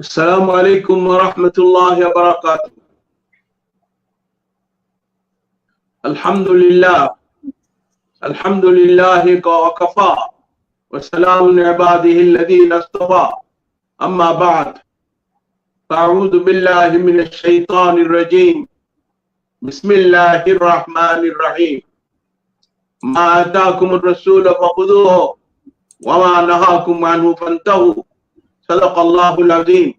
السلام عليكم ورحمة الله وبركاته. الحمد لله. الحمد لله وكفى. وسلام عباده الذين اصطفى. أما بعد فأعوذ بالله من الشيطان الرجيم. بسم الله الرحمن الرحيم. ما آتاكم الرسول فخذوه وما نهاكم عنه فانتهوا. صدق الله العظيم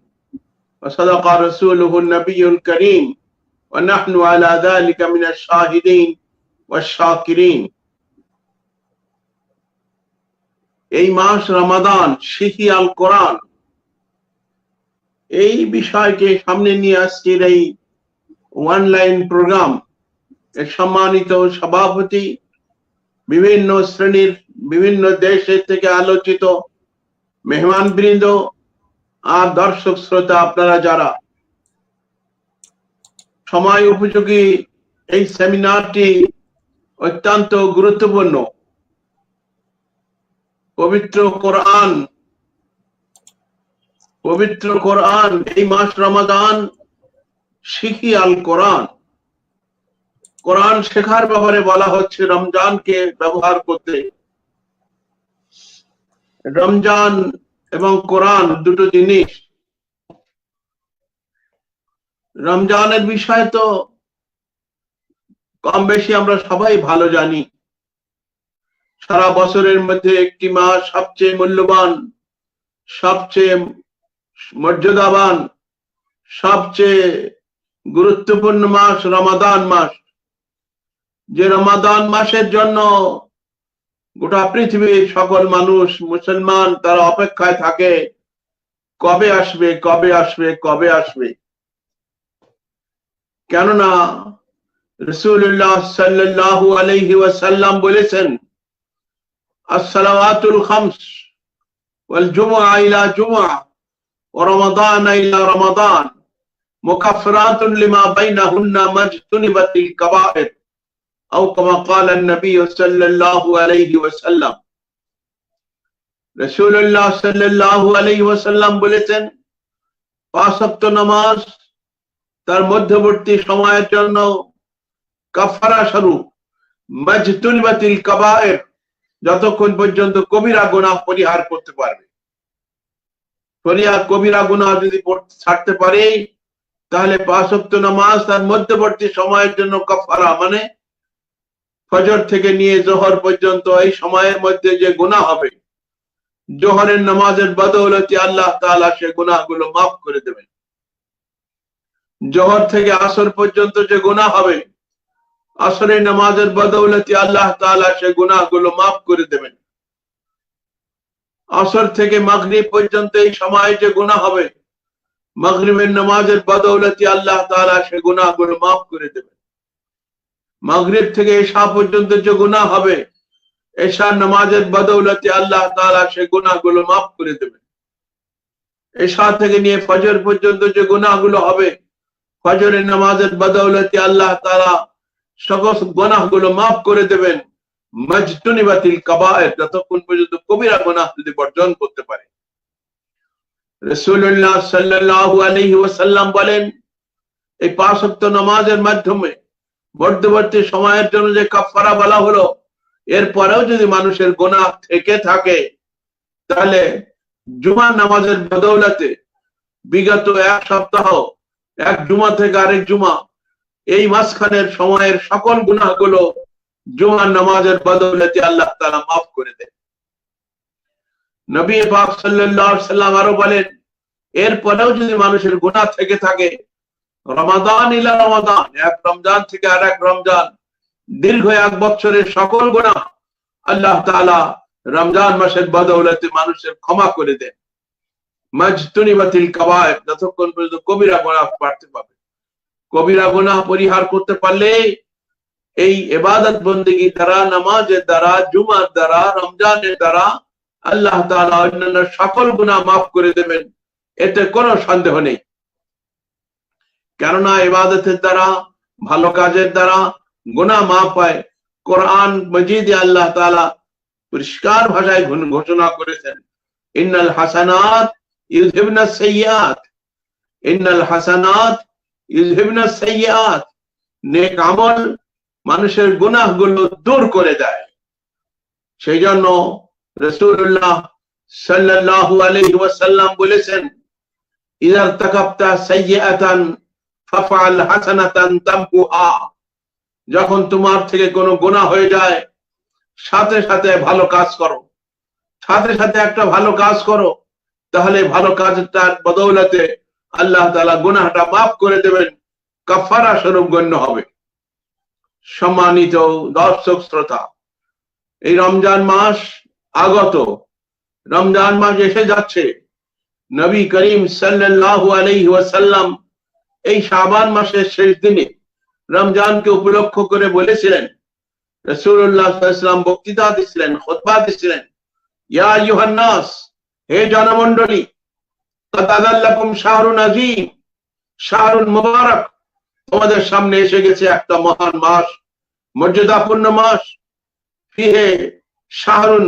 وصدق رسوله النبي الكريم ونحن على ذلك من الشاهدين والشاكرين এই মাস রমাদান শিখি আল কোরআন এই বিষয়কে সামনে নিয়ে আজকের এই অনলাইন প্রোগ্রাম এর সম্মানিত সভাপতি বিভিন্ন শ্রেণীর বিভিন্ন দেশের থেকে আলোচিত মেহমান বৃন্দ আর দর্শক শ্রোতা আপনারা যারা সময় উপযোগী এই সেমিনারটি অত্যন্ত গুরুত্বপূর্ণ, পবিত্র কোরআন পবিত্র কোরআন, এই মাস রমাদান শিখি আল কোরআন। কোরআন শেখার ব্যাপারে বলা হচ্ছে রমজানকে ব্যবহার করতে। রমজান এবং কোরআন দুটো জিনিস। রমজানের বিষয় তো কম বেশি আমরা সবাই ভালো জানি। সারা বছরের মধ্যে একটি মাস সবচেয়ে মূল্যবান, সবচেয়ে মর্যাদাবান, সবচেয়ে গুরুত্বপূর্ণ মাস রমাদান মাস। যে রমাদান মাসের জন্য গোটা পৃথিবীর সকল মানুষ মুসলমান, তারা অপেক্ষায় থাকে, কবে আসবে কবে আসবে কবে আসবে? কেননা রসুল্লাহ সাল্লাহ আলহি ওয়াসাল্লাম বলেছেন আসসালামাতুল খামস ওয়াল জুমা ইলা জুমা ও রমাদান ইলা রমাদান মুকাফরাতুন লিমা বাইনাহুন্না মাজতুনিবাতিল কাবায়েত أو كما قال النبي صلى الله عليه وسلم রসুল্লাহ সাল্লাহ আলাই ওয়াসাল্লাম বলেছেন পাঁচক্ত নামাজ তার মধ্যবর্তী সময়ের জন্য কাফারা স্বরূপ মজতুল বাতিল কাবায়ের যতক্ষণ পর্যন্ত কবিরা গুনাহ পরিহার করতে পারবে পরিহার কবিরা গুনাহ যদি ছাড়তে পারে তাহলে পাঁচক্ত নামাজ তার মধ্যবর্তী সময়ের জন্য কাফারা মানে ফজর থেকে নিয়ে জোহর পর্যন্ত এই সময়ের মধ্যে যে গুণা হবে, জোহরের নামাজের বদৌলতি আল্লাহ তাআলা সে গুনাহগুলো মাফ করে দেবেন। জোহর থেকে আসর পর্যন্ত যে গুনাহ হবে, আসরের নামাজের বদৌলতি আল্লাহ তাআলা সে গুনাহগুলো মাফ করে দেবেন। আসর থেকে মাগরিব পর্যন্ত এই সময়ে যে গুনাহ হবে, মাগরিবের নামাজের বদৌলতি আল্লাহ তাআলা সে গুনাহগুলো মাফ করে দেবেন। মাগরিব থেকে এশা পর্যন্ত যে গুনাহ হবে, এশার নামাজের বদৌলতে আল্লাহ তাআলা সে গুনাহগুলো মাফ করে দেবেন। এশা থেকে নিয়ে ফজর পর্যন্ত যে গুনাহগুলো হবে, ফজরের নামাজের বদৌলতে আল্লাহ তাআলা সকল গুনাহগুলো মাফ করে দেবেন। মজতুনিবাতিল কাবায়ের, যতক্ষণ পর্যন্ত কবিরা গুনাহ যদি বর্জন করতে পারে। রাসূলুল্লাহ সাল্লাল্লাহু আলাইহি ওয়াসাল্লাম বলেন, এই পাঁচ নামাজের মাধ্যমে মধ্যবর্তী সময়ের জন্য যে কাফারা বলা হলো, এরপরেও যদি মানুষের গোনা থেকে থাকে, তাহলে জুমা নামাজের বদৌলতে বিগত এক সপ্তাহ, এক জুমা থেকে আরেক জুমা, এই মাঝখানের সময়ের সকল গুনাহগুলো জুমার নামাজের বদৌলতে আল্লাহ তালা মাফ করে দেন। নবী পাক সাল্লাম আরও বলেন, এরপরেও যদি মানুষের গুনাহ থেকে থাকে রমাদান ইলা রমাদান, এক রমজান থেকে আর এক রমজান। দীর্ঘ এক বছরের সকল গুণা আল্লাহ তালা রমজান মাসের বদৌলতে মানুষের ক্ষমা করে দেন। বাতিল যতক্ষণ পর্যন্ত কবিরা গোনা পারতে কবিরা গোনা পরিহার করতে পারলে এই এবাদত বন্দীগীর দ্বারা, নামাজের দ্বারা, জুমার দ্বারা, রমজানের দ্বারা আল্লাহ তালা অন্যান্য সকল গুণা মাফ করে দেবেন। এতে কোনো সন্দেহ নেই। কেননা ইবাদতের দ্বারা, ভালো কাজের দ্বারা গুণা মাফ হয়। কোরআন মজিদে আল্লাহ তালা পরিষ্কার ভাষায় ঘোষণা করেছেন, ইন্নাল হাসানাত ইউযহিবনা সাইয়্যাত ইন্নাল হাসানাত ইউজহিবনা সাইয়্যাত নেক আমল মানুষের গুনাহগুলো দূর করে দেয়। সেই জন্য রসুল্লাহ সাল্লাল্লাহু আলাইহি ওয়াসাল্লাম বলেছেন ইদার তাকাবতা সাইয়্যাতান ফাফআল হাসানাতান যখন তোমার থেকে কোনো গুনাহ হয়ে যায়, সাথে সাথে ভালো কাজ করো। সাথে সাথে একটা ভালো কাজ করো, তাহলে ভালো কাজটার বদৌলতে আল্লাহ তালা গুনাহটা মাফ করে দেবেন কাফারা স্বরূপ গণ্য হবে। সম্মানিত দর্শক শ্রোতা, এই রমজান মাস আগত, রমজান মাস এসে যাচ্ছে। নবী করিম সাল্লাল্লাহু আলাইহি ওয়াসাল্লাম এই শাবান মাসের শেষ দিনে রমজানকে উপলক্ষ করে বলেছিলেন রসুল্লাহাম বক্তৃতা দিছিলেন খোদবা দিছিলেন ইয়া ইউহান্নাস হে জনমন্ডলী শাহরুন আজিম মুবারক, তোমাদের সামনে এসে গেছে একটা মহান মাস, মর্যাদাপূর্ণ মাস, ফিহে শাহরুন,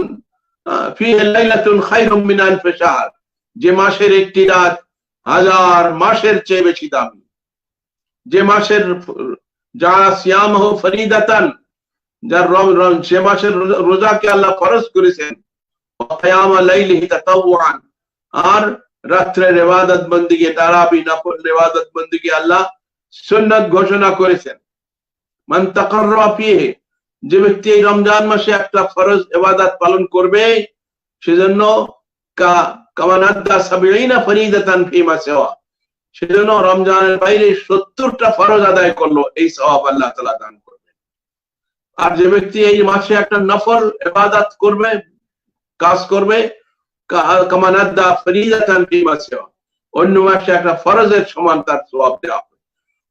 ফিহে লাইলাতুন খাইরুম মিনান ফেশাহার যে মাসের একটি রাত হাজার মাসের চেয়ে বেশি দামি। যে মাসের যারা সিয়াম হো ফরিদাতান, যার সে মাসের রোজাকে আল্লাহ ফরজ করেছেন। আর রাত্রের রেবাদত বন্দিকে, তারাবি নফল রেবাদত বন্দিকে আল্লাহ সুন্নত ঘোষণা করেছেন। মান তাকাররা ফিহে, যে ব্যক্তি এই রমজান মাসে একটা ফরজ ইবাদত পালন করবে, সেজন্য কা কামানাদ্দা সাবিঈনা ফরিদাতান ফিমা সিওয়া। সেজন্য রমজানের বাইরে সত্তরটা ফরজ আদায় করল, এই সওয়াব আল্লাহ তাআলা দান করবে আর যে ব্যক্তি এই মাসে একটা নফল ইবাদত করবে, কাজ করবে কামানাদ্দা সিওয়া অন্য মাসে একটা ফরজের সমান তার দেওয়া হবে।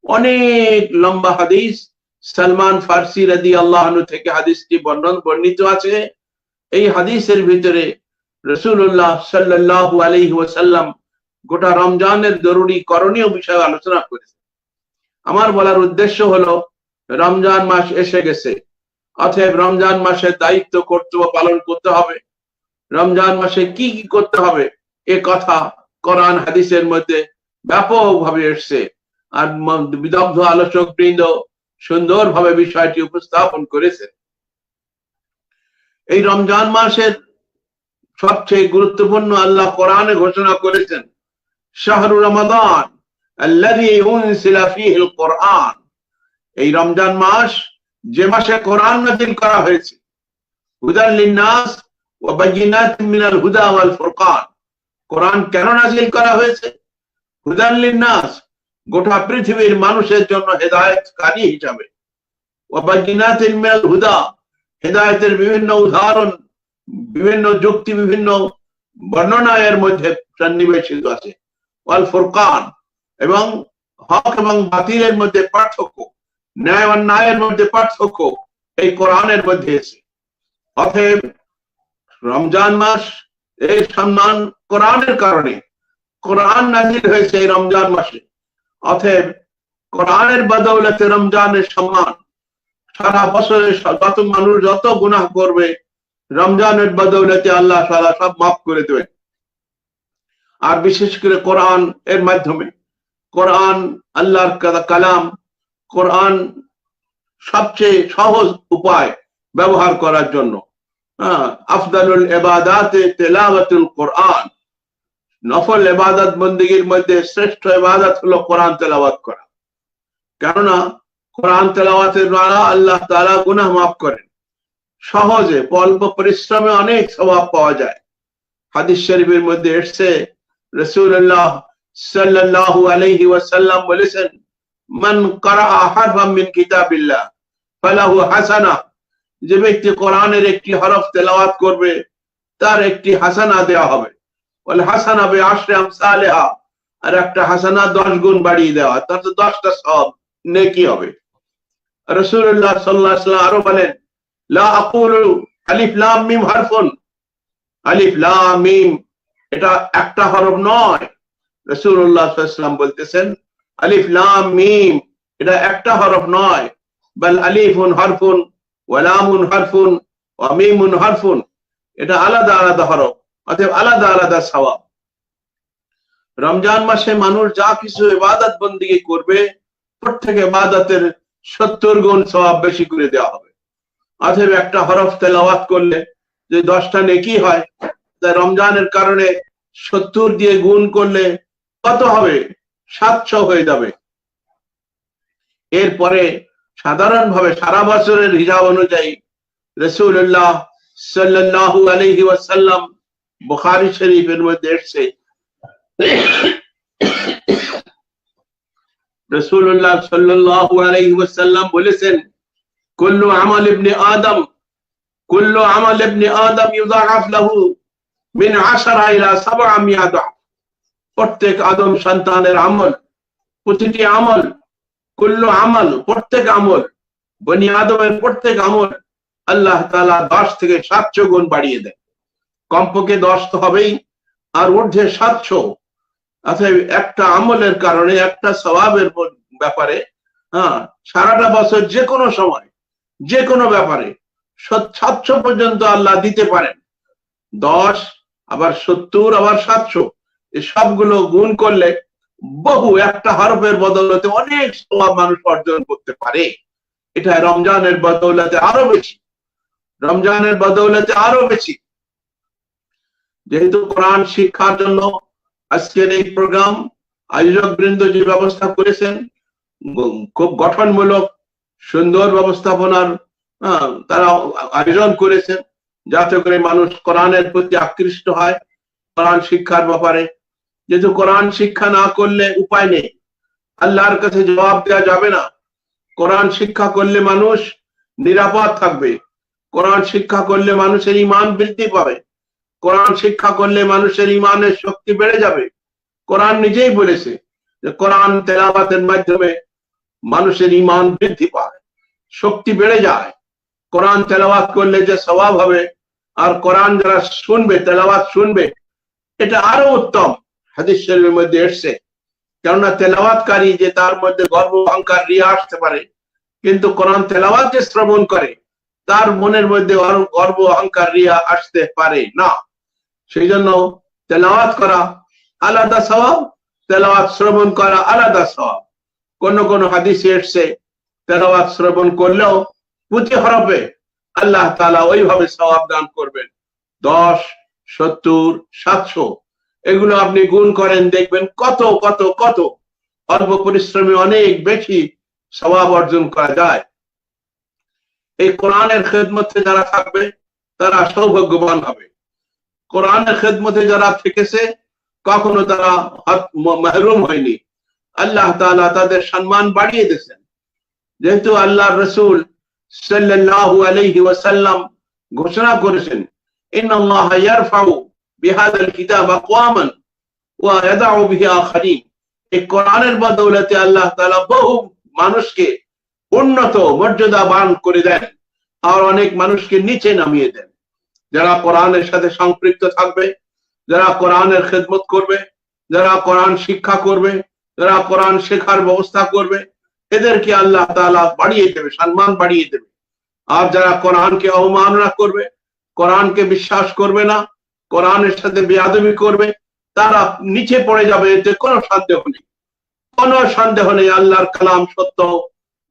অনেক লম্বা হাদিস, সালমান ফার্সি রাদি আল্লাহ থেকে হাদিসটি বর্ণন, বর্ণিত আছে। এই হাদিসের ভিতরে রসুল্লাহ সাল্লাহ আলহি ওসাল্লাম গোটা রমজানের জরুরি করণীয় বিষয়ে আলোচনা করেছে। আমার বলার উদ্দেশ্য হলো, রমজান মাস এসে গেছে। অতএব রমজান মাসের দায়িত্ব কর্তব্য পালন করতে হবে। রমজান মাসে কি কি করতে হবে? এ কথা কোরআন হাদিসের মধ্যে ব্যাপকভাবে এসছে। আর বিদগ্ধ আলোচক বৃন্দ সুন্দরভাবে বিষয়টি উপস্থাপন করেছে। এই রমজান মাসের সবচেয়ে গুরুত্বপূর্ণ আল্লাহ কোরআনে ঘোষণা করেছেন শাহরু রমাদান কোরআন। এই রমজান মাস যে মাসে কোরআন নাজিল করা হয়েছে, হুদান লিন্নাস ও বাইয়িনাত মিনাল হুদা ওয়াল ফুরকান। কোরআন কেন নাজিল করা হয়েছে? হুদান লিন্নাস গোটা পৃথিবীর মানুষের জন্য হেদায়তকারী হিসাবে। ওবাজিনাতিল মিনাল হুদা, হেদায়তের বিভিন্ন উদাহরণ, বিভিন্ন যুক্তি, বিভিন্ন বর্ণনা এর মধ্যে সন্নিবেশিত আছে। ওয়াল ফুরকান, এবং হক এবং বাতিলের মধ্যে পার্থক্য, ন্যায় অন্যায়ের মধ্যে পার্থক্য এই কোরআনের মধ্যে এসে অতএব রমজান মাস এই সম্মান কোরআনের কারণে, কোরআন নাজির হয়েছে এই রমজান মাসে। অতএব কোরআনের বদৌলতে রমজানের সম্মান, সারা বছরে যত মানুষ যত গুনাহ করবে, রমজানের বদৌলতে আল্লাহ সারা সব মাফ করে দেবে আর বিশেষ করে কোরআন এর মাধ্যমে। কোরআন আল্লাহর কালাম, কোরআন সবচেয়ে সহজ উপায় ব্যবহার করার জন্য। আফদালুল এবাদাতে তেলাওয়াতুল কোরআন। নফল এবাদত বন্দীগীর মধ্যে শ্রেষ্ঠ এবাদত হলো কোরআন তেলাওয়াত করা। কেননা, কোরআন তেলাওয়াতের দ্বারা আল্লাহ তালা গুনাহ মাফ করেন। সহজে, অল্প পরিশ্রমে অনেক স্বভাব পাওয়া যায়। হাদিস শরীফের মধ্যে এসছে রসুল্লাহ সাল্লাল্লাহু আলাইহি ওয়াসাল্লাম বলেছেন, মান করা হারফাম মিন কিতাবিল্লাহ, ফালাহু হাসানা। যে ব্যক্তি কোরআনের একটি হরফ তেলাওয়াত করবে, তার একটি হাসানা দেওয়া হবে। বলে হাসানা বে আশরে আমসালেহা, আর একটা হাসানা দশ গুণ বাড়িয়ে দেওয়া, তার তো দশটা সব নেকি হবে। রসুল্লাহ সাল্লাহ সাল্লাম আরও বলেন, লা আকুলু আলিফ লাম মিম হারফুন। আলিফ লাম মিম এটা একটা হরফ নয়। রসুল্লাহ সাল্লাম বলতেছেন, আলিফ, লাম, মিম, এটা একটা হরফ নয়। বল আলিফুন হরফুন ওয়ালামুন হরফুন ওয়ামিমুন হরফুন, এটা আলাদা আলাদা হরফ, অতএব আলাদা আলাদা সওয়াব। রমজান মাসে মানুষ যা কিছু ইবাদত বন্দিগি করবে, প্রত্যেক ইবাদতের সত্তর গুণ সওয়াব বেশি করে দেওয়া হবে। অথবা একটা হরফ তেলাওয়াত করলে যে দশটা নেকি হয় রমজানের কারণে সত্তর দিয়ে গুণ করলে কত হবে? সাতশো হয়ে যাবে। এরপরে সাধারণভাবে সারা বছরের হিসাব অনুযায়ী রসুল্লাহ সাল্লাহু আলহি ওয়াসাল্লাম বুখারি শরীফের মধ্যে এসছে রসুল্লাহ সাল্লাহু আলহি ওয়াসাল্লাম বলেছেন, কুল্লু আমল ইবনে আদম, কুল্লু আমল ইবনে আদম ইউদাআফ লাহু মিন আশারা ইলা সাবআ মিয়া প্রত্যেক আদম সন্তানের আমল, প্রতিটি আমল, কুল্লু আমল, প্রত্যেক আমল, বনি আদমের প্রত্যেক আমল আল্লাহ তালা দশ থেকে সাতশো গুণ বাড়িয়ে দেয় কমপক্ষে দশ তো হবেই, আর ঊর্ধ্বে সাতশো। অর্থাৎ একটা আমলের কারণে, একটা স্বভাবের ব্যাপারে হ্যাঁ সারাটা বছর যে কোনো সময়, যে কোনো ব্যাপারে সাতশো পর্যন্ত আল্লাহ দিতে পারেন। দশ আবার সত্তর, আবার সাতশো সবগুলো গুণ করলে বহু একটা হরফের বদলতে অনেক স্বভাব মানুষ অর্জন করতে পারে। এটা রমজানের বদৌলতে আরও বেশি। রমজানের বদৌলতে আরও বেশি। যেহেতু কোরআন শিক্ষার জন্য আজকের এই প্রোগ্রাম আয়োজক বৃন্দ যে ব্যবস্থা করেছেন খুব গঠনমূলক, সুন্দর ব্যবস্থাপনার তারা আয়োজন করেছেন যাতে করে মানুষ কোরআনের প্রতি আকৃষ্ট হয়, কোরআন শিক্ষার ব্যাপারে। যেহেতু কোরআন শিক্ষা না করলে উপায় নেই। আল্লাহর কাছে জবাব দেওয়া যাবে না। কোরআন শিক্ষা করলে মানুষ নিরাপদ থাকবে। কোরআন শিক্ষা করলে মানুষের ইমান বৃদ্ধি পাবে। কোরআন শিক্ষা করলে মানুষের ইমানের শক্তি বেড়ে যাবে। কোরআন নিজেই বলেছে যে কোরআন তেলাবাতের মাধ্যমে মানুষের ইমান বৃদ্ধি পায়, শক্তি বেড়ে যায়। কোরআন তেলাবাত করলে যে স্বভাব হবে আর কোরআন যারা শুনবে তেলাবাত শুনবে, এটা আরও উত্তম। হাদিস শরীফের মধ্যে এসছে। কেননা তেলাওয়াতকারী যে তার মধ্যে গর্ব, অহংকার নিয়ে আসতে পারে, কিন্তু কোরআন তেলাওয়াত যে শ্রবণ করে, তার মনের মধ্যে গর্ব অহংকার, রিয়া আসতে পারে না। সেই জন্য তেলাওয়াত করা আলাদা স্বভাব, তেলাওয়াত শ্রবণ করা আলাদা স্বভাব। কোন কোন হাদিসে এসছে, তেলাওয়াত শ্রবণ করলেও পুঁথি হরফে আল্লাহ তালা ওইভাবে স্বভাব দান করবেন। দশ, সত্তর, সাতশো, এগুলো আপনি গুণ করেন, দেখবেন কত কত কত। অল্প পরিশ্রমে অনেক বেশি স্বভাব অর্জন করা যায়। এই কোরআনের খেদমতে যারা থাকবে, তারা সৌভাগ্যবান হবে। কোরআনের খেদমতে যারা থেকেছে, কখনো তারা মাহরুম হয়নি। আল্লাহ তালা তাদের সম্মান বাড়িয়ে দিয়েছেন। যেহেতু আল্লাহ রসুল সাল্লাহ আলহি ওয়াসাল্লাম ঘোষণা করেছেন, ইন্নাল্লাহ ইয়ারফাউ বিহাদাল কিতাব আকওয়ামান ওয়া ইয়াদাউ বিহি আখারিন। এই কোরআনের বদৌলতে আল্লাহ তাআলা বহু মানুষকে উন্নত মর্যাদাবান করে দেন আর অনেক মানুষকে নিচে নামিয়ে দেন। যারা কোরআনের সাথে সম্পৃক্ত থাকবে, যারা কোরআনের খেদমত করবে, যারা কোরআন শিক্ষা করবে, যারা কোরআন শেখার ব্যবস্থা করবে এদেরকে আল্লাহ তাআলা বাড়িয়ে দেবে, সম্মান বাড়িয়ে দেবে। আর যারা কোরআনকে অবমাননা করবে, কোরআনকে বিশ্বাস করবে না, কোরআনের সাথে বেয়াদবি করবে, তারা নিচে পড়ে যাবে, এতে কোনো সন্দেহ নেই। কোনো সন্দেহ নেই, আল্লাহর কালাম সত্য,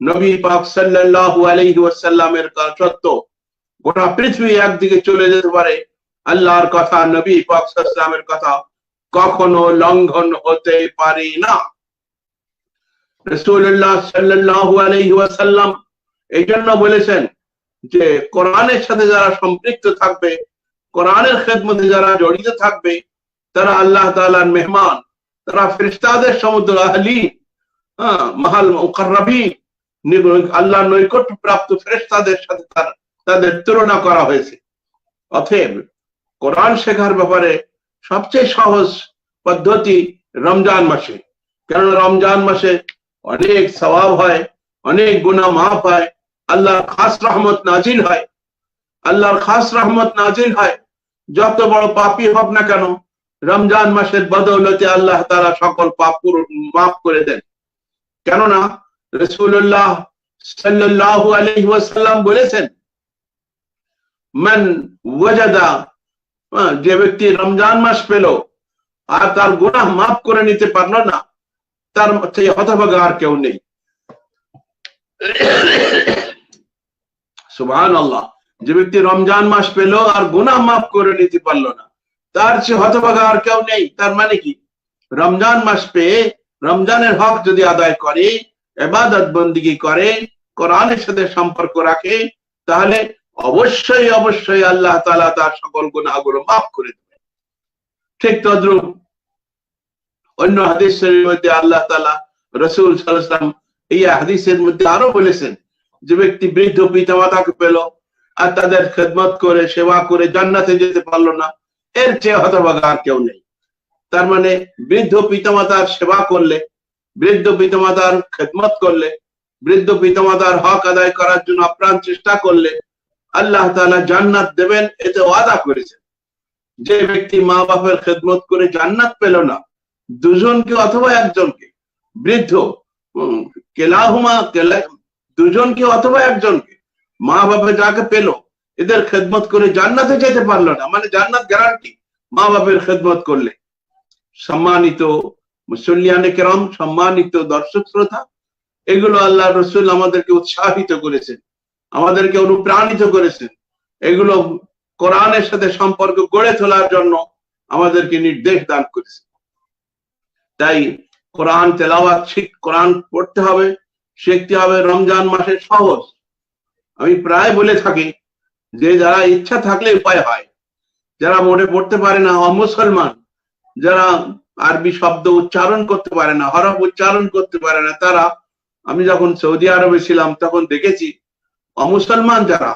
নবী পাক সাল্লাল্লাহু আলাইহি ওয়াসাল্লামের সত্য। গোটা পৃথিবী একদিকে চলে যেতে পারে, আল্লাহর কথা, নবী পাক সাল্লামের কথা কখনো লঙ্ঘন হতে পারে না। ওয়াসাল্লাম এই জন্য বলেছেন যে, কোরআনের সাথে যারা সম্পৃক্ত থাকবে, কোরআনের খেদমতে যারা জড়িত থাকবে, তারা আল্লাহ তাআলার মেহমান, তারা ফেরেশতাদের সমুদ্র আহলি হ্যাঁ মাহাল মুকাররাবি আল্লাহ নৈকট্য প্রাপ্ত ফেরেশতাদের সাথে তার, তাদের তুলনা করা হয়েছে। অতএব, কোরআন শেখার ব্যাপারে সবচেয়ে সহজ পদ্ধতি রমজান মাসে। কেননা রমজান মাসে অনেক স্বভাব হয়, অনেক গুণা মাফ হয়, আল্লাহর খাস রহমত নাজিল হয়, আল্লাহর খাস রহমত নাজিল হয়। যত বড় পাপি হোক না কেন, রমজান মাসের বদৌলতে আল্লাহ তারা সকল পাপ মাফ করে দেন। কেননা রসুল্লাহ সাল্লাহ আলহি ওয়াসাল্লাম বলেছেন, মান ওয়াজাদা যে ব্যক্তি রমজান মাস পেল, আর তার গুনাহ মাফ করে নিতে পারল না তার হতভাগা আর কেউ নেই। সুবহান আল্লাহ যে ব্যক্তি রমজান মাস পেল আর গুনাহ মাফ করে নিতে পারল না, তার সে হতভাগা আর কেউ নেই। তার মানে কি? রমজান মাস পেয়ে রমজানের হক যদি আদায় করে এবাদত বন্দিগি করে, কোরআনের সাথে সম্পর্ক রাখে, তাহলে অবশ্যই অবশ্যই আল্লাহ তালা তার সকল গুণাগুলো মাফ করে দেবে ঠিক তদ্রুপ অন্য হাদিসের মধ্যে আল্লাহ তালা রসুল সাল্লাম এই হাদিসের মধ্যে আরও বলেছেন যে ব্যক্তি বৃদ্ধ পিতা মাতাকে পেল আর তাদের খেদমত করে, সেবা করে জান্নাতে যেতে পারল না, এর চেয়ে হতভাগা আর কেউ নেই। তার মানে বৃদ্ধ পিতামাতার সেবা করলে, বৃদ্ধ পিতামাতার খেদমত করলে, বৃদ্ধ পিতামাতার হক আদায় করার জন্য আপ্রাণ চেষ্টা করলে আল্লাহ তালা জান্নাত দেবেন, এতে ওয়াদা করেছেন। যে ব্যক্তি মা বাপের খেদমত করে জান্নাত পেল না দুজনকে অথবা একজনকে, বৃদ্ধ কেলাহুমা, কেলা, দুজনকে অথবা একজনকে মা বাপে যাকে পেল, এদের খেদমত করে জান্নাতে যেতে পারল না। মানে জান্নাত গ্যারান্টি মা বাপের খেদমত করলে। সম্মানিত মুসল্লিয়ানে কেরম, সম্মানিত দর্শক শ্রোতা, এগুলো আল্লাহ রসুল আমাদেরকে উৎসাহিত করেছেন, আমাদেরকে অনুপ্রাণিত করেছেন। এগুলো কোরআনের সাথে সম্পর্ক গড়ে তোলার জন্য আমাদেরকে নির্দেশ দান করেছেন। তাই কোরআন তেলাওয়াত শিখ, কোরআন পড়তে হবে, শিখতে হবে, রমজান মাসে সহজ। আমি প্রায় বলে থাকি যে যারা ইচ্ছা থাকলে উপায় হয়। যারা মোটে পড়তে পারে না, অমুসলমান, যারা আরবি শব্দ উচ্চারণ করতে পারে না, হরফ উচ্চারণ করতে পারে না, তারা, আমি যখন সৌদি আরবে ছিলাম, তখন দেখেছি অমুসলমান যারা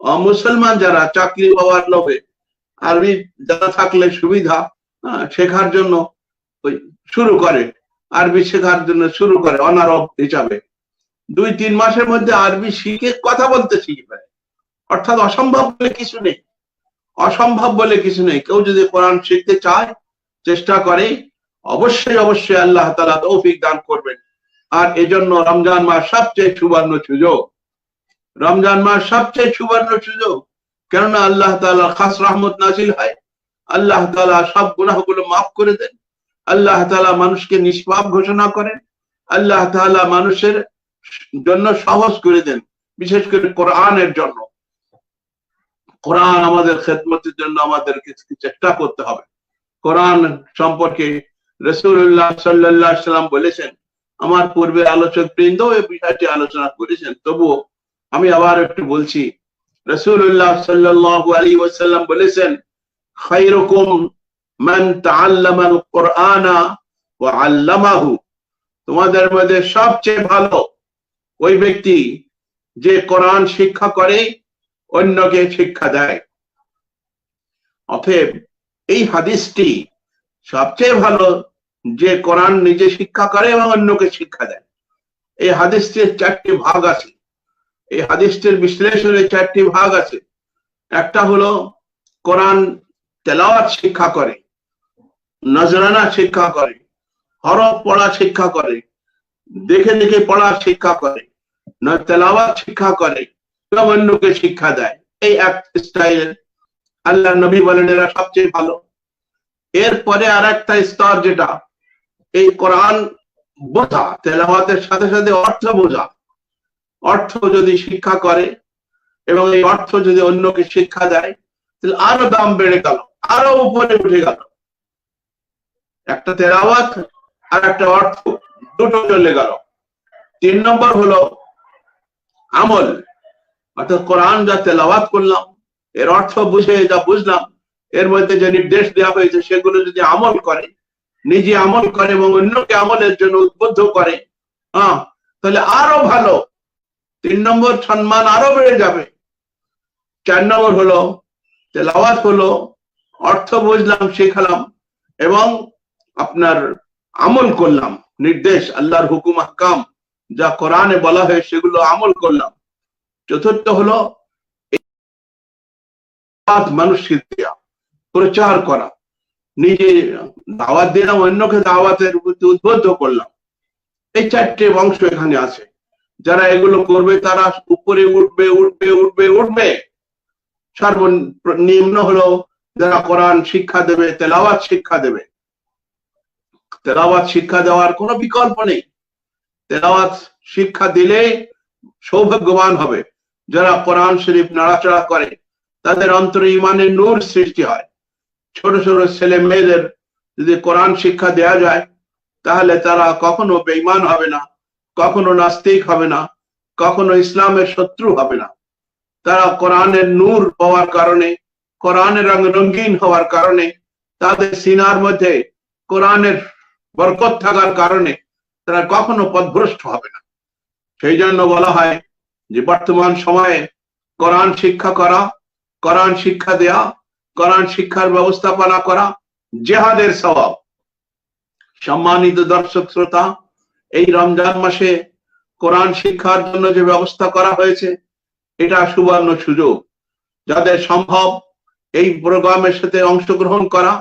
অমুসলমান যারা চাকরি পাওয়ার লোভে, আরবি যারা থাকলে সুবিধা শেখার জন্য ওই শুরু করে। আরবি শেখার জন্য শুরু করে, অনারব হিসাবে। দুই, তিন মাসের মধ্যে আরবি শিখে কথা বলতে শিখে ফেলে। অর্থাৎ অসম্ভব বলে কিছু নেই। অসম্ভব বলে কিছু নেই। কেউ যদি কোরআন শিখতে চায়, চেষ্টা করে, অবশ্যই অবশ্যই আল্লাহ তালা তৌফিক দান করবেন। আর এজন্য রমজান মাস সবচেয়ে সুবর্ণ সুযোগ। রমজান মাস সবচেয়ে সুবর্ণ সুযোগ। কেননা আল্লাহ তালা খাস রহমত নাজিল হয়। আল্লাহ তালা সব গুনাহগুলো মাফ করে দেন। আল্লাহ তালা মানুষকে নিষ্পাপ ঘোষণা করেন, আল্লাহ তালা মানুষের জন্য সহজ করে দেন, বিশেষ করে কোরআনের জন্য। কোরআন আমাদের খেদমতের জন্য আমাদেরকে চেষ্টা করতে হবে। কোরআন সম্পর্কে রসুল্লাহ সাল্লাহ সাল্লাম বলেছেন, আমার পূর্বে আলোচক বৃন্দ এই বিষয়টি আলোচনা করেছেন, তবুও আমি আবার একটু বলছি রসুল্লাহ সাল্লাহ আলী ওয়াসাল্লাম বলেছেন খাইরকুম মান তাআল্লামাল কোরআনা ওয়া আল্লামাহু। তোমাদের মধ্যে সবচেয়ে ভালো ওই ব্যক্তি যে কোরআন শিক্ষা করে, অন্যকে শিক্ষা দেয়। অতএব এই হাদিসটি সবচেয়ে ভালো যে কোরআন নিজে শিক্ষা করে এবং অন্যকে শিক্ষা দেয়। এই হাদিসটির চারটি ভাগ আছে। এই হাদিসটির বিশ্লেষণে চারটি ভাগ আছে। একটা হলো কোরআন তেলাওয়াত শিক্ষা করে নজরানা শিক্ষা করে, হরফ পড়া শিক্ষা করে, দেখে দেখে পড়া শিক্ষা করে না তেলাওয়াত শিক্ষা করে অন্যকে শিক্ষা দেয়। এই এক স্টাইলের আল্লাহ নবী বলেন, এরা সবচেয়ে ভালো। এরপরে আর একটা স্তর যেটা, এই কোরআন বোঝা, তেলাওয়াতের সাথে সাথে অর্থ বোঝা। অর্থ যদি শিক্ষা করে এবং এই অর্থ যদি অন্যকে শিক্ষা দেয়, তাহলে আরও দাম বেড়ে গেল, আরও উপরে উঠে গেল। একটা তেলাওয়াত আর একটা অর্থ দুটো চলে গেল। তিন নম্বর হলো আমল। অর্থাৎ কোরআন যা তেলাওয়াত করলাম, এর অর্থ বুঝে যা বুঝলাম, এর মধ্যে যে নির্দেশ দেওয়া হয়েছে সেগুলো যদি আমল করে, নিজে আমল করে এবং অন্যকে আমলের জন্য উদ্বুদ্ধ করে হ্যাঁ তাহলে আরও ভালো। তিন নম্বর সম্মান আরও বেড়ে যাবে। চার নম্বর হলো, তেলাওয়াত হলো, অর্থ বুঝলাম, শেখালাম এবং আপনার আমল করলাম, নির্দেশ, আল্লাহর হুকুম হাকাম যা কোরআনে বলা হয় সেগুলো আমল করলাম। চতুর্থ হলো মানুষকে দেওয়া প্রচার করা। নিজে দাওয়াত দিলাম অন্যকে দাওয়াতের প্রতি উদ্বুদ্ধ করলাম। এই চারটে অংশ এখানে আছে। যারা এগুলো করবে, তারা উপরে উঠবে উঠবে উঠবে উঠবে। সর্বনিম্ন হলো, যারা কোরআন শিক্ষা দেবে, তেলাওয়াত শিক্ষা দেবে। তেলাওয়াত শিক্ষা দেওয়ার কোনো বিকল্প নেই। তেলাওয়াত শিক্ষা দিলে সৌভাগ্যবান হবে। যারা কোরআন শরীফ নাড়াচাড়া করে, তাদের অন্তরে ইমানের নূর সৃষ্টি হয়। ছোট ছোট ছেলে মেয়েদের যদি কোরআন শিক্ষা দেয়া যায়, তাহলে তারা কখনো বেইমান হবে না, কখনো নাস্তিক হবে না, কখনো ইসলামের শত্রু হবে না। তারা কোরআনের নূর হওয়ার কারণে, কোরআনের রঙ রঙিন হওয়ার কারণে, তাদের সিনার মধ্যে কোরআনের বরকত থাকার কারণে তারা কখনো পথভ্রষ্ট হবে না। সেই জন্য বলা হয় যে বর্তমান সময়ে কোরআন শিক্ষা করা, কোরআন শিক্ষা দেয়া, কোরআন শিক্ষার ব্যবস্থাপনা করা জেহাদের স্বভাব। সম্মানিত দর্শক শ্রোতা, এই রমজান মাসে কোরআন শিক্ষার জন্য যে ব্যবস্থা করা হয়েছে, এটা সুবর্ণ সুযোগ। যাদের সম্ভব এই প্রোগ্রামের সাথে অংশগ্রহণ করা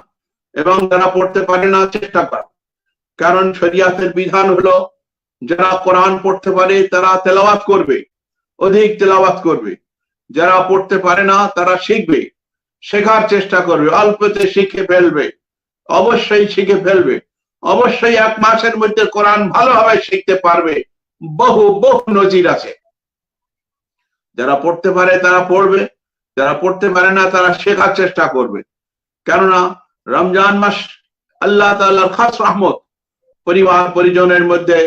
এবং যারা পড়তে পারে না, চেষ্টা করা। কারণ শরিয়াতের বিধান হলো, যারা কোরআন পড়তে পারে তারা তেলাওয়াত করবে, অধিক তেলাওয়াত করবে। যারা পড়তে পারে না, তারা শিখবে, শেখার চেষ্টা করবে, অল্পতে শিখে ফেলবে, অবশ্যই শিখে ফেলবে। অবশ্যই এক মাসের মধ্যে কোরআন ভালোভাবে শিখতে পারবে। বহু বহু নজির আছে। যারা পড়তে পারে তারা পড়বে, যারা পড়তে পারে না তারা শেখার চেষ্টা করবে। কেননা রমজান মাস আল্লাহ তাল্লাহ খাস রহমত পরিবার পরিজনের মধ্যে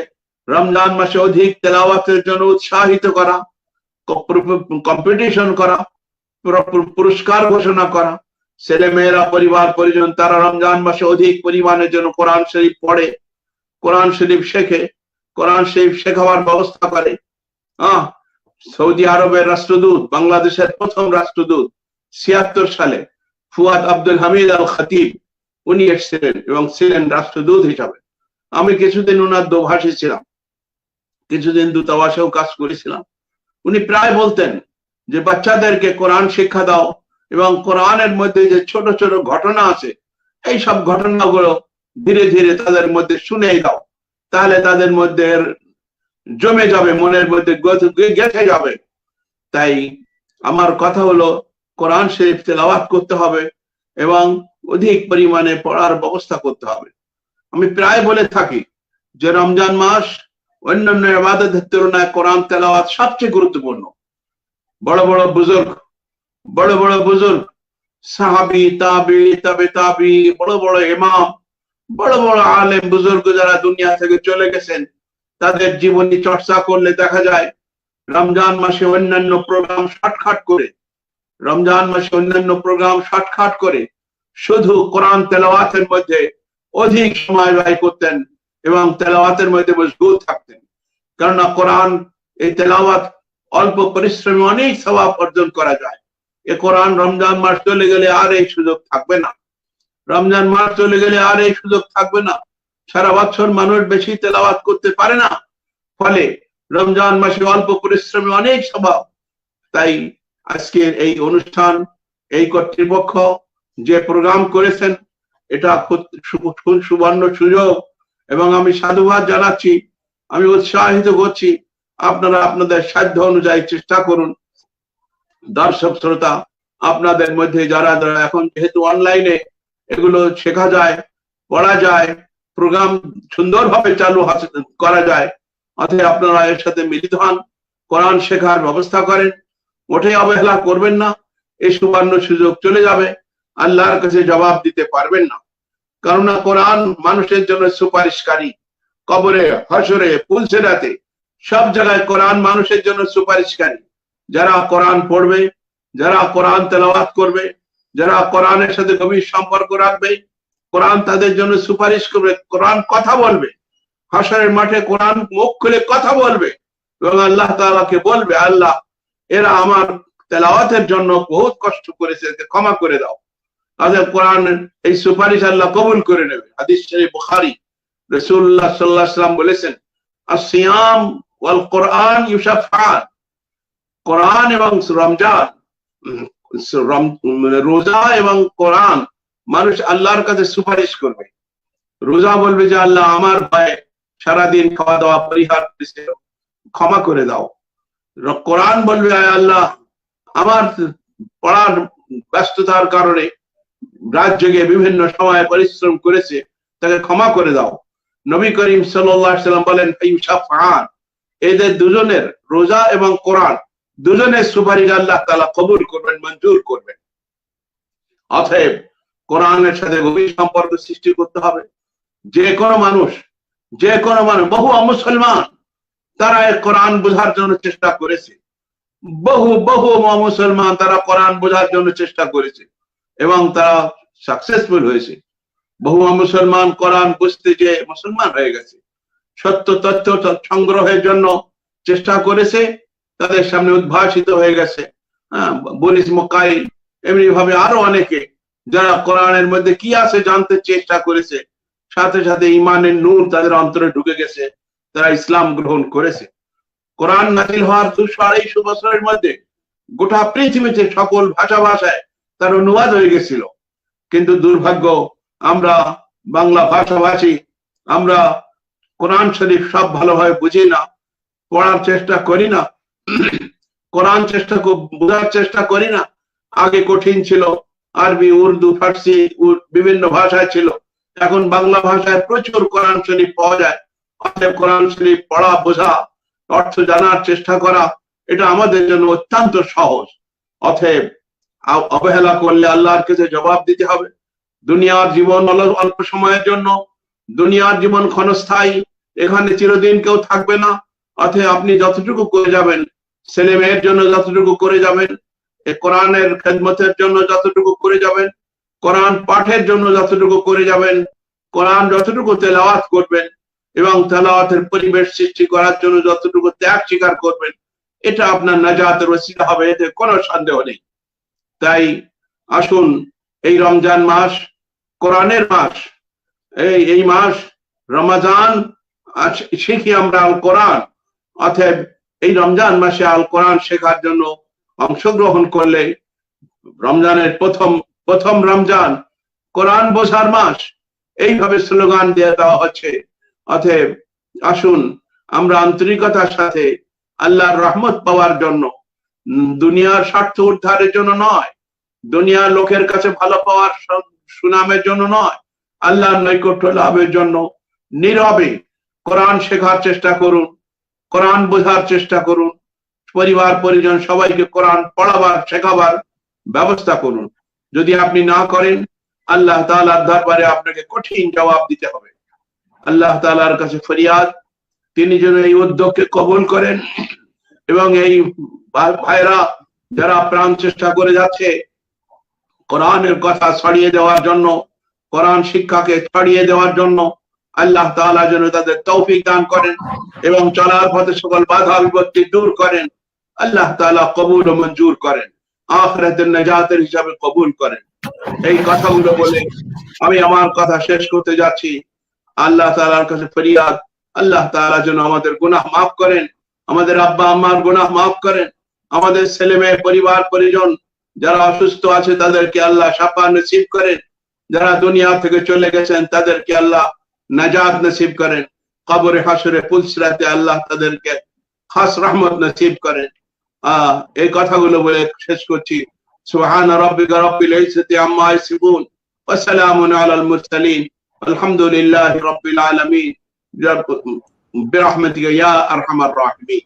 রমজান মাসে অধিক তেলাওয়াতের জন্য উৎসাহিত করা, কম্পিটিশন করা পুরস্কার ঘোষণা করা। ছেলে মেয়েরা পরিবার পরিজন, তারা রমজান মাসে অধিক পরিমাণের জন্য কোরআন শরীফ পড়ে, কোরআন শরীফ শেখে, কোরআন শরীফ শেখাবার ব্যবস্থা করে। আহ, সৌদি আরবের রাষ্ট্রদূত, বাংলাদেশের প্রথম রাষ্ট্রদূত, ছিয়াত্তর সালে, ফুয়াদ আব্দুল হামিদ আল খাতিব উনি এসেছিলেন এবং ছিলেন রাষ্ট্রদূত হিসাবে। আমি কিছুদিন ওনার দোভাষী ছিলাম। কিছুদিন দূতাবাসেও কাজ করেছিলাম। উনি প্রায় বলতেন যে, বাচ্চাদেরকে কোরআন শিক্ষা দাও এবং কোরআনের মধ্যে যে ছোট ছোট ঘটনা আছে, এই সব ঘটনাগুলো ধীরে ধীরে তাদের মধ্যে শুনেই দাও। তাহলে তাদের মধ্যে জমে যাবে, মনের মধ্যে গেঁথে যাবে। তাই আমার কথা হলো, কোরআন শরীফ তেলাওয়াত করতে হবে এবং অধিক পরিমাণে পড়ার ব্যবস্থা করতে হবে। আমি প্রায় বলে থাকি যে রমজান মাস অন্যান্য আবাদতের তুলনায় কোরআন তেলাওয়াত সবচেয়ে গুরুত্বপূর্ণ। বড় বড় বুজুর্গ, বড় বড় বুজুর্গ, সাহাবি, তাবি, তবে, তাবি, বড় বড় ইমাম, বড় বড় আলেম বুজুর্গ যারা দুনিয়া থেকে চলে গেছেন, তাদের জীবনী চর্চা করলে দেখা যায় রমজান মাসে অন্যান্য প্রোগ্রাম শর্টখাট করে, রমজান মাসে অন্যান্য প্রোগ্রাম শর্টখাট করে শুধু কোরআন তেলাওয়াতের মধ্যে অধিক সময় ব্যয় করতেন এবং তেলাওয়াতের মধ্যে মজবুত থাকতেন। কেননা কোরআন, এই তেলাওয়াত অল্প পরিশ্রমে অনেক স্বভাব অর্জন করা যায়। এ কোরআন রমজান মাস চলে গেলে আর এই সুযোগ থাকবে না। রমজান মাস চলে গেলে আর এই সুযোগ থাকবে না। সারা বছর মানুষ বেশি তেলাওয়াত করতে পারে না। ফলে রমজান মাসে অল্প পরিশ্রমে অনেক স্বভাব তাই আজকের এই অনুষ্ঠান এই কর্তৃপক্ষ যে প্রোগ্রাম করেছেন এটা সুবর্ণ সুযোগ এবং আমি সাধুবাদ জানাচ্ছি, আমি উৎসাহিত করছি, আপনারা আপনাদের সাধ্য অনুযায়ী চেষ্টা করুন। দর্শক শ্রোতা, আপনাদের মধ্যে যারা যারা এখন যেহেতু অনলাইনে এগুলো শেখা যায়, পড়া যায় প্রোগ্রাম সুন্দরভাবে চালু করা যায়, অতএব আপনারা এর সাথে মিলিত হন, কোরআন শেখার ব্যবস্থা করেন, মোটেই অবহেলা করবেন না, এই সুবর্ণ সুযোগ চলে যাবে। আল্লাহর কাছে জবাব দিতে পারবেন না। কেননা কোরআন মানুষের জন্য সুপারিশকারী। কবরে হসরে পুলসেরাতে সব জায়গায় কোরআন মানুষের জন্য সুপারিশকারী। যারা কোরআন পড়বে, যারা কোরআন তেলাওয়াত করবে, যারা কোরআনের সাথে গভীর সম্পর্ক রাখবে, কোরআন তাদের জন্য সুপারিশ করবে, কোরআন কথা বলবে। হাসরের মাঠে কোরআন মুখ খুলে কথা বলবে এবং আল্লাহ তালাকে বলবে, আল্লাহ, এরা আমার তেলাওয়াতের জন্য বহুত কষ্ট করেছে ক্ষমা করে দাও। তাদের কোরআন এই সুপারিশ আল্লাহ কবুল করে নেবে। হাদিস শরীফ বুখারী। রাসূলুল্লাহ সাল্লাল্লাহু আলাইহি ওয়াসাল্লাম বলেছেন আসিয়াম ওয়াল কোরআন ইউশাফান কোরআন এবং রমজান রোজা এবং কোরআন মানুষ আল্লাহর কাছে সুপারিশ করবে। রোজা বলবে যে, আল্লাহ, আমার ভাই সারাদিন খাওয়া দাওয়া পরিহার ক্ষমা করে দাও। কোরআন বলবে আল্লাহ, আমার পড়ার ব্যস্ততার কারণে রাত জেগে বিভিন্ন সময় পরিশ্রম করেছে, তাকে ক্ষমা করে দাও। নবী করিম সাল্লাম বলেন এদের দুজনের রোজা এবং কোরআন, দুজনের সুপারিশ আল্লাহ তালা কবুল করবেন, মঞ্জুর করবেন। অতএব কোরআনের সাথে গভীর সম্পর্ক সৃষ্টি করতে হবে। যে কোনো মানুষ, যে কোনো মানুষ, বহু মুসলমান, তারা এই কোরআন বোঝার জন্য চেষ্টা করেছে। বহু বহু মুসলমান তারা কোরআন বোঝার জন্য চেষ্টা করেছে। এবং তারা সাকসেসফুল হয়েছে। বহু মুসলমান কোরআন বুঝতে যে মুসলমান হয়ে গেছে। সত্য তথ্য সংগ্রহের জন্য চেষ্টা করেছে, তাদের সামনে উদ্ভাসিত হয়ে গেছে। হ্যাঁ বলিস মকাই এমনি ভাবে আরও অনেকে যারা কোরআনের মধ্যে কি আছে জানতে চেষ্টা করেছে, সাথে সাথে ইমানের নূর তাদের অন্তরে ঢুকে গেছে, তারা ইসলাম গ্রহণ করেছে। কোরআন নাজিল হওয়ার দুশো আড়াইশো বছরের মধ্যে গোটা পৃথিবীতে সকল ভাষা ভাষায় তার অনুবাদ হয়ে গেছিল। কিন্তু দুর্ভাগ্য, আমরা বাংলা ভাষাভাষী, আমরা কোরআন শরীফ সব ভালোভাবে বুঝি না, পড়ার চেষ্টা করি না, কোরআন চেষ্টা বোঝার চেষ্টা করি না। আগে কঠিন ছিল, আরবি, উর্দু, ফার্সি বিভিন্ন ভাষায় ছিল। এখন বাংলা ভাষায় প্রচুর কোরআন শরীফ পাওয়া যায়। অতএব কোরআন শরীফ পড়া, বোঝা, অর্থ জানার চেষ্টা করা, এটা আমাদের জন্য অত্যন্ত সহজ। অতএব অবহেলা করলে আল্লাহর কাছে জবাব দিতে হবে। দুনিয়ার জীবন অল্প সময়ের জন্য, দুনিয়ার জীবন ক্ষণস্থায়ী, এখানে চিরদিন কেউ থাকবে না অতএব আপনি যতটুকু করে যাবেন, ছেলে মেয়ের জন্য যতটুকু করে যাবেন কোরআনের খেদমতের জন্য যতটুকু করে যাবেন, কোরআন পাঠের জন্য যতটুকু করে যাবেন, কোরআন যতটুকু তেলাওয়াত করবেন এবং তেলাওয়াতের পরিবেশ সৃষ্টি করার জন্য যতটুকু ত্যাগ স্বীকার করবেন, এটা আপনার নাজাতের ওসিলা হবে, এতে কোনো সন্দেহ নেই। তাই আসুন এই রমজান মাস, কোরআনের মাস, এই এই মাস, রমাজান শিখি আমরা আল কোরআন অতএব এই রমজান মাসে আল কোরআন শেখার জন্য অংশগ্রহণ করলে রমজানের প্রথম প্রথম রমজান কোরআন বোঝার মাস, এইভাবে স্লোগান দিয়ে দেওয়া হচ্ছে। অতএব আসুন আমরা আন্তরিকতার সাথে আল্লাহর রহমত পাওয়ার জন্য দুনিয়ার স্বার্থ উদ্ধারের জন্য নয়, দুনিয়ার লোকের কাছে ভালো পাওয়ার সুনামের জন্য নয়, আল্লাহর নৈকট্য লাভের জন্য নীরবে কোরআন শেখার চেষ্টা করুন, কোরআন বোঝার চেষ্টা করুন, পরিবার, পরিজন সবাইকে কোরআন পড়াবার, শেখাবার ব্যবস্থা করুন। যদি আপনি না করেন, আল্লাহ তালার দরবারে আপনাকে কঠিন জবাব দিতে হবে। আল্লাহ তালার কাছে ফরিয়াদ, তিনি যেন এই উদ্যোগকে কবল করেন এবং এই ভাইরা, যারা প্রাণ চেষ্টা করে যাচ্ছে, কোরআনের কথা ছড়িয়ে দেওয়ার জন্য, কোরআন শিক্ষাকে ছড়িয়ে দেওয়ার জন্য, আল্লাহ তাআলা যেন তাদের তৌফিক দান করেন এবং চলার পথে সকল বাধা বিপত্তি দূর করেন, আল্লাহ তাআলা কবুল ও মঞ্জুর করেন, আখরাতের নাজাতের হিসাবে কবুল করেন। এই কথাগুলো বলে আমি আমার কথা শেষ করতে যাচ্ছি। আল্লাহ তাআলার কাছে ফরিয়াদ, আল্লাহ তাআলা যেন আমাদের গুনাহ মাফ করেন, আমাদের আব্বা আম্মার গুনাহ মাফ করেন আমাদের ছেলে মেয়ে পরিবার পরিজন যারা অসুস্থ আছে তাদেরকে আল্লাহ সাফা নসিব করেন যারা দুনিয়া থেকে চলে গেছেন তাদেরকে আল্লাহ নাজাদ নসিব করেন কবরে হাসরে পুলসরাতে আল্লাহ তাদেরকে খাস রহমত নসিব করেন আহ এই কথাগুলো বলে শেষ করছি সুবহান রাব্বিকা রাব্বিল ইজ্জাতি আম্মা ইয়াসিফুন ওয়া সালামুন আলাল মুরসালিন আলহামদুলিল্লাহি রাব্বিল আলামিন برحمتك يا ارحم الراحمين